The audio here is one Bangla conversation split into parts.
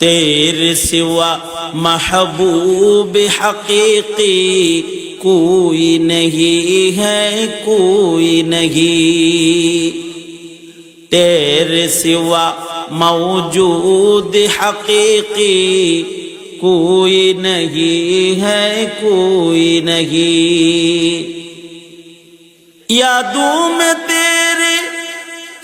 तेरे सिवा महबूब हकीकी कोई नहीं है, कोई नहीं। तेरे सिवा मौजूद हकीकी कोई नहीं है, कोई नहीं। यादों में तेरे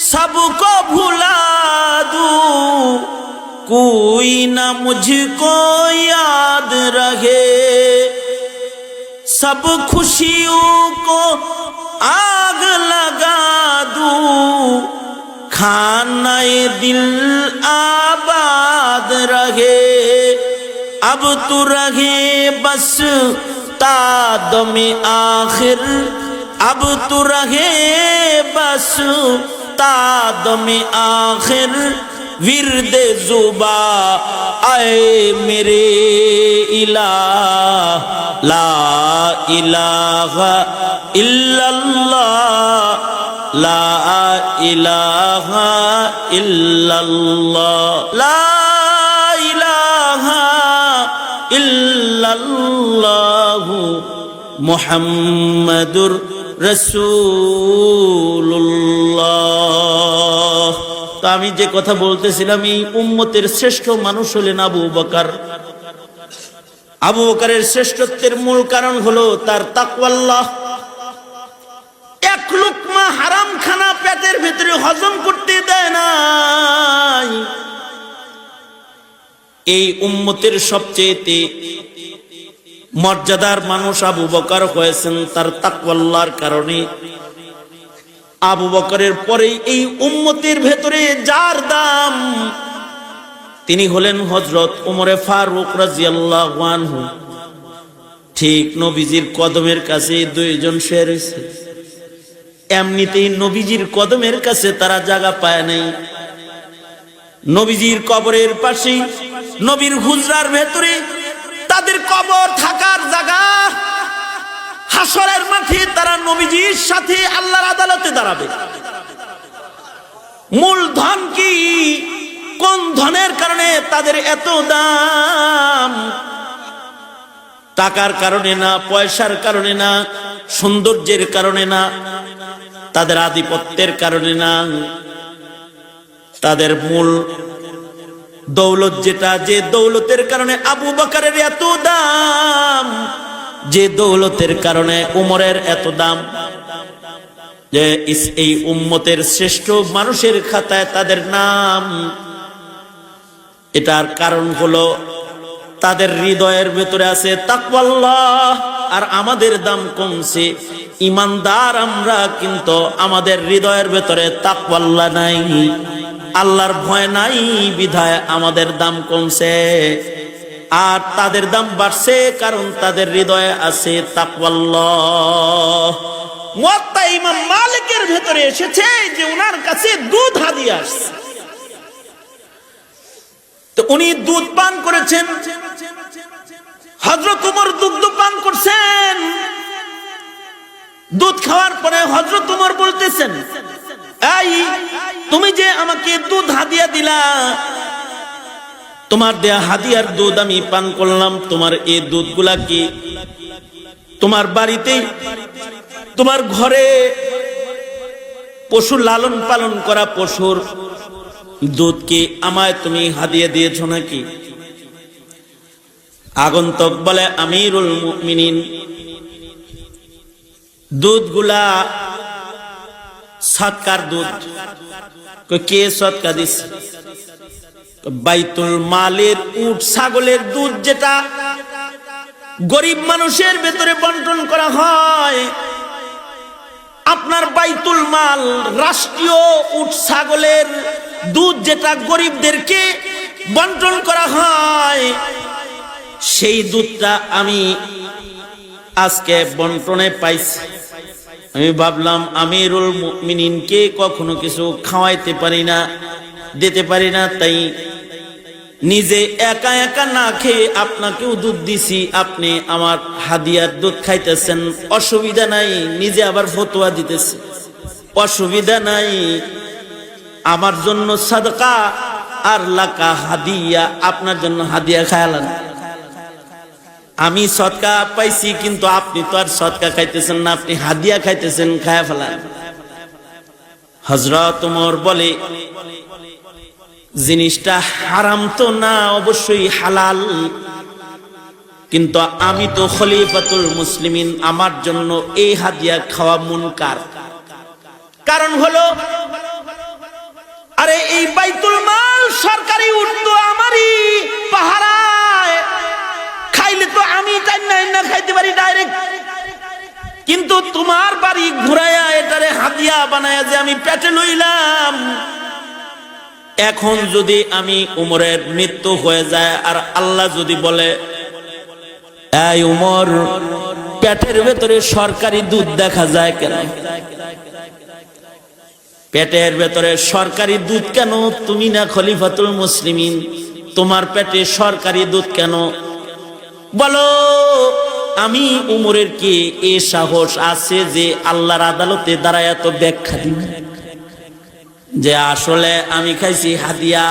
सबको भुला दूँ کوئی نہ مجھ کو یاد رہے سب خوشیوں کو آگ لگا دوں کھانا دل آباد رہے اب تو رہے بس تاد میں آخر اب تو رہے بس تاد میں آخر ورد زبا اے میرے الہ لا الہ الا اللہ لا الہ الا اللہ لا الہ الا اللہ محمد رسول اللہ তো আমি যে কথা বলতেছিলাম, এই উম্মতের শ্রেষ্ঠ মানুষ হলেন আবু বকর। আবু বকরের শ্রেষ্ঠত্বের মূল কারণ হলো তার তাকওয়াল্লাহ মর্যাদার মানুষ আবু বকার হয়েছেন তার তাকওয়াল্লার কারণে। আবু বকরের পরে এই উম্মতের ভেতরে যার দাম, তিনি হলেন হজরত উমরে ফারুক রাজিয়াল্লাহু ঠিক নবীজির কদমের কাছে দুইজন শের হয়েছে। এমনিতেই নবীজির কদমের কাছে তারা জায়গা পায় নাই। নবীজির কবরের পাশে নবীর হুজরার ভেতরে তাদের কবর থাকার জায়গা হাসরের মাঠে তারা নবীজির সাথে আল্লাহর আদালতে দাঁড়াবে। মূল ধন কি? কোন ধনের কারণে তাদের এত দাম? টাকার কারণে না, পয়সার কারণে না, সৌন্দর্যের কারণে না, তাদের আধিপত্যের কারণে না। তাদের মূল দৌলত যেটা, যে দৌলতের কারণে আবু বকারের এত দাম যে দৌলতের কারণে উমরের এত দাম, যে এই উম্মতের শ্রেষ্ঠ মানুষের খাতায় তাদের নাম। এটার কারণ হলো তাদের হৃদয়ের ভেতরে আছে তাকওয়াল্লাহ, আর আমাদের দাম কমছে। ইমানদার আমরা, কিন্তু আমাদের হৃদয়ের ভেতরে তাকওয়াল্লাহ নাই। আল্লাহর ভয় নাই, বিধায় আমাদের দাম কমছে। আর তাদের দাম বাড়ছে, কারণ তাদের হৃদয়ে আছে তাকওয়াল্লাহ। ইমাম মালিকের ভেতরে এসেছে যে ওনার কাছে দুধ হাদিয়ে আসছে। তো উনি দুধ পান করেছেন হজরত উমর দুগ্ধ পান করছেন। দুধ খাওয়ার পরে হজরত উমর বলতেছেন এই তুমি যে আমাকে দুধ হাদিয়া দিলা তোমার দেয়া হাদিয়ার দুধ আমি পান করলাম, তোমার এই দুধগুলা কি? তোমার বাড়িতে, তোমার ঘরে পশু লালন পালন করা পশুর দুধ কি আমায় তুমি হাদিয়ে দিয়েছ নাকি? আগন্তক বলে, আমিরুল মুমিনিন, দুধগুলা সৎকার দুধ। কে সৎকা দিস বাইতুল মালের উট, ছাগলের দুধ যেটা গরিব মানুষের ভেতরে বন্টন করা হয়, আপনার বাইতুল মাল রাষ্ট্রীয় উট, ছাগলের দুধ যেটা গরিবদেরকে বন্টন করা হয়, সেই দুধটা আমি আজকে বন্টনে পাইছি। আমি ভাবলাম, আমিরুল মুমিনিনকে কখনো কিছু খাওয়াইতে পারি না, দিতে পারি না, তাই নিজে একা একা না খেয়ে আপনাকেও দুধ দিছি, আপনি আমার হাদিয়ার দুধ খাইতেছেন, অসুবিধা নাই, নিজে আবার ফতোয়া দিতেছে। অসুবিধা নাই, আমার জন্য সাদকা আর লাকা হাদিয়া, আপনার জন্য হাদিয়া খায়ালান আমি সৎকা পাইছি, কিন্তু আপনি তো আর সৎকা খাইতেছেন না, আপনি হাদিয়া খাইতেছেন, খায়া ফেলান। হজরত বলে জিনিসটা হারাম তো না, অবশ্যই হালাল। কিন্তু আমি তো খলিফাতুল মুসলিমিন, আমার জন্য এই হাদিয়া খাওয়া মুনকার। কারণ হলো, আরে এই বাইতুল মাল সরকারি উঠতো আমারই পাহারায়। খাইলে তো আমি জানি না না খাইতে পারি ডাইরেক্ট কিন্তু তোমার বাড়ি ঘুরাইয়া এটারে হাদিয়া বানায়া যে আমি পেটে লইলাম এখন যদি আমি উমরের মৃত্যু হয়ে যায়, আর আল্লাহ যদি বলে, এই উমর, পেটের ভেতরে সরকারি দুধ দেখা যায় কেন? পেটের ভেতরে সরকারি দুধ কেন? তুমি না খলিফাতুল মুসলিমিন, তোমার পেটে সরকারি দুধ কেন? বলো, আমি উমরের কি এ সাহস আছে যে আল্লাহর আদালতে দাঁড়ায় এত ব্যাখ্যা দিব যে আসলে আমি খাইছি হাদিয়া।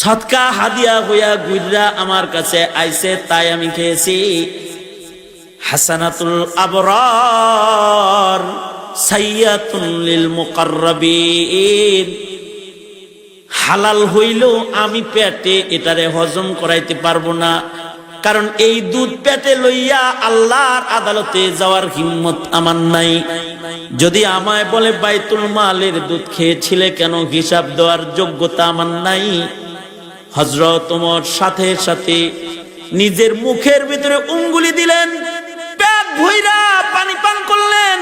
সৎকা হাদিয়া হইয়া গুজরা আমার কাছে আইছে, তাই আমি খেয়েছি। হাসানাতুল আবরার সাইয়াতুন লিল মুকাররাবিন। হালাল হইলেও আমি পেটে এটারে হজম করাইতে পারব না। কারণ এই দুধ পেটে লইয়া আল্লাহর আদালতে যাওয়ার হিম্মত আমার নাই। যদি আমায় বলে বাইতুল মালের দুধ খেয়েছিলে কেন হিসাব দেওয়ার যোগ্যতা আমার নাই। হজরত তোমার সাথে সাথে নিজের মুখের ভিতরে উঙ্গুলি দিলেন, পেট ভইরা পানি পান করলেন,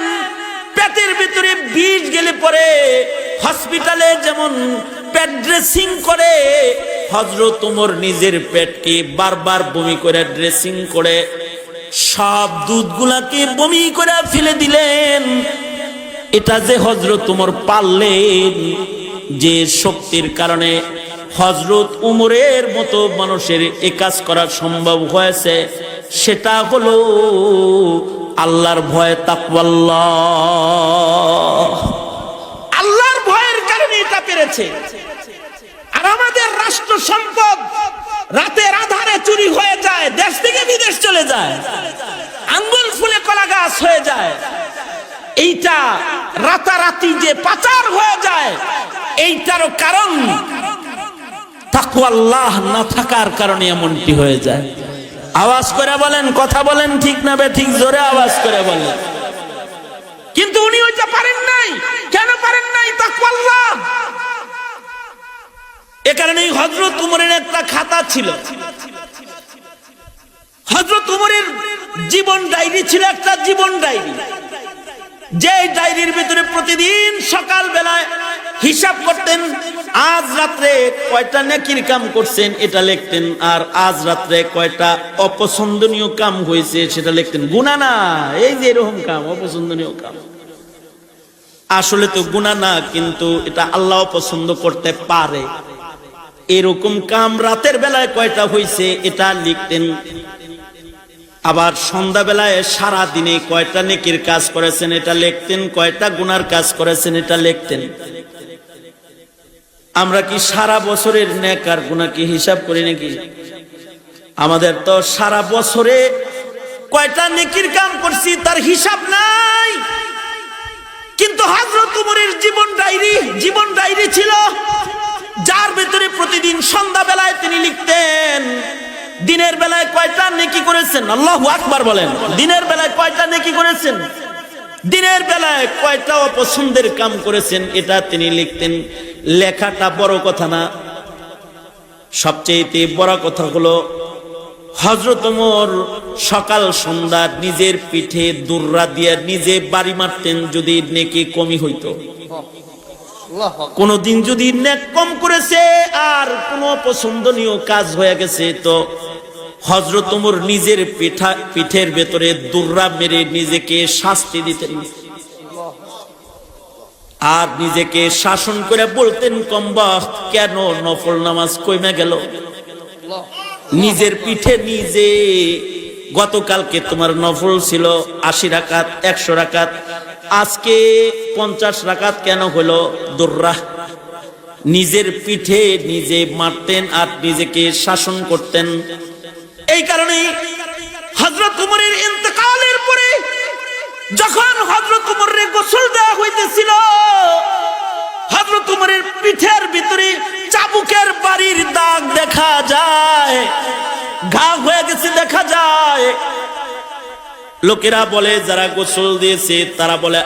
পেটের ভিতরে বিষ গেলে পরে হসপিটালে যেমন পেট ড্রেসিং করে হজরত তোমার নিজের পেটকে বারবার বমি করে ড্রেসিং করে সব দুধগুলাকে বমি করে ফেলে দিলেন। এটা যে হজরত তোমার পারলেন, যে শক্তির কারণে হজরত উমরের মতো মানুষের এ কাজ করা সম্ভব হয়েছে, সেটা হলো আল্লাহর ভয় তাকওয়াল্লাহ। আল্লাহর ভয়ের কারণে এটা পেরেছে। আর আমাদের রাষ্ট্র সম্পদ রাতের আধারে চুরি হয়ে যায়, দেশ থেকে বিদেশ চলে যায়, আঙ্গুল ফুলে কলা গাছ হয়ে যায়। এইটা রাতারাতি যে পাচার হয়ে যায়, এইটারও কারণ তাকওয়াল্লাহ না থাকার কারণে এমনটি হয়ে যায়। আওয়াজ করে বলেন, কথা বলেন ঠিক না ঠিক জোরে আওয়াজ করে বলেন। কিন্তু উনি ওইটা পারেন নাই। কেন পারেন নাই? তাকওয়াল্লাহ। এ কারণে হজরত উমরের একটা খাতা ছিল। হজরত উমরের জীবন ডায়েরি ছিল একটা জীবন ডায়েরি। যে ডায়েরির ভিতরে প্রতিদিন সকাল বেলায় হিসাব করতেন, আজ রাত্রে কয়টা নেকির কাম করছেন এটা লিখতেন, আর আজ রাত্রে কয়টা অপছন্দনীয় কাম হয়েছে সেটা লিখতেন। গুণা না, এই যে এরকম কাম, অপছন্দনীয় কাম। আসলে তো গুণা না, কিন্তু এটা আল্লাহ পছন্দ করতে পারে। এরকম কাম রাতের বেলায় কয়টা হয়েছে এটা লিখতেন। আবার সন্ধ্যাবেলায় সারা দিনে কয়টা নেকির কাজ করেছেন এটা লিখতেন, কয়টা গুনার কাজ করেছেন এটা লিখতেন। আমরা কি সারা বছরের নেক আর গুণা কি হিসাব করি নাকি? আমাদের তো সারা বছরে কয়টা নেকির কাম করছি তার হিসাব নাই। কিন্তু হাজরত উমরের জীবন ডায়েরি জীবন ডায়েরি ছিল যার ভেতরে প্রতিদিন সন্ধ্যা বেলায় তিনি লিখতেন, দিনের বেলায় কয়টা নেকি করেছেন? আল্লাহ আকবার বলেন। দিনের বেলায় কয়টা নেকি করেছেন? দিনের বেলায় কয়টা অপছন্দের কাম করেছেন? এটা তিনি লিখতেন। লেখাটা বড় কথা না। সবচেয়ে বড় কথা হলো হজরত ওমর সকাল সন্ধ্যা নিজের পিঠে দুর্রা দিয়ে নিজে বাড়ি মারতেন যদি নেকি কমি হইতো। কোনদিন যদি নেক কম করেছে আর কোন পছন্দনীয় কাজ হয়ে গেছে, তো হজরত নিজের পিঠা পিঠের ভেতরে দুর্রা মেরে নিজেকে শাস্তি দিতেন। আর নিজেকে শাসন করে বলতেন কম্বা কেন নফল নামাজ কইমা গেল? নিজের পিঠে নিজে গতকালকে তোমার নফল ছিল আশি রাকাত, একশো রাকাত আজকে পঞ্চাশ রাকাত কেন হলো? দুর্রা নিজের পিঠে নিজে মারতেন আর নিজেকে শাসন করতেন। এই কারণে হজরত উমরের ইন্তকালের পরে যখন হজরত উমরের গোসল দেওয়া হইতেছিল হজরত উমরের পিঠের ভিতরে চাবুকের বাড়ির দাগ দেখা যায়, ঘা হয়ে গেছে দেখা যায়। লোকেরা বলে যারা গোসল দিয়েছে তারা বলে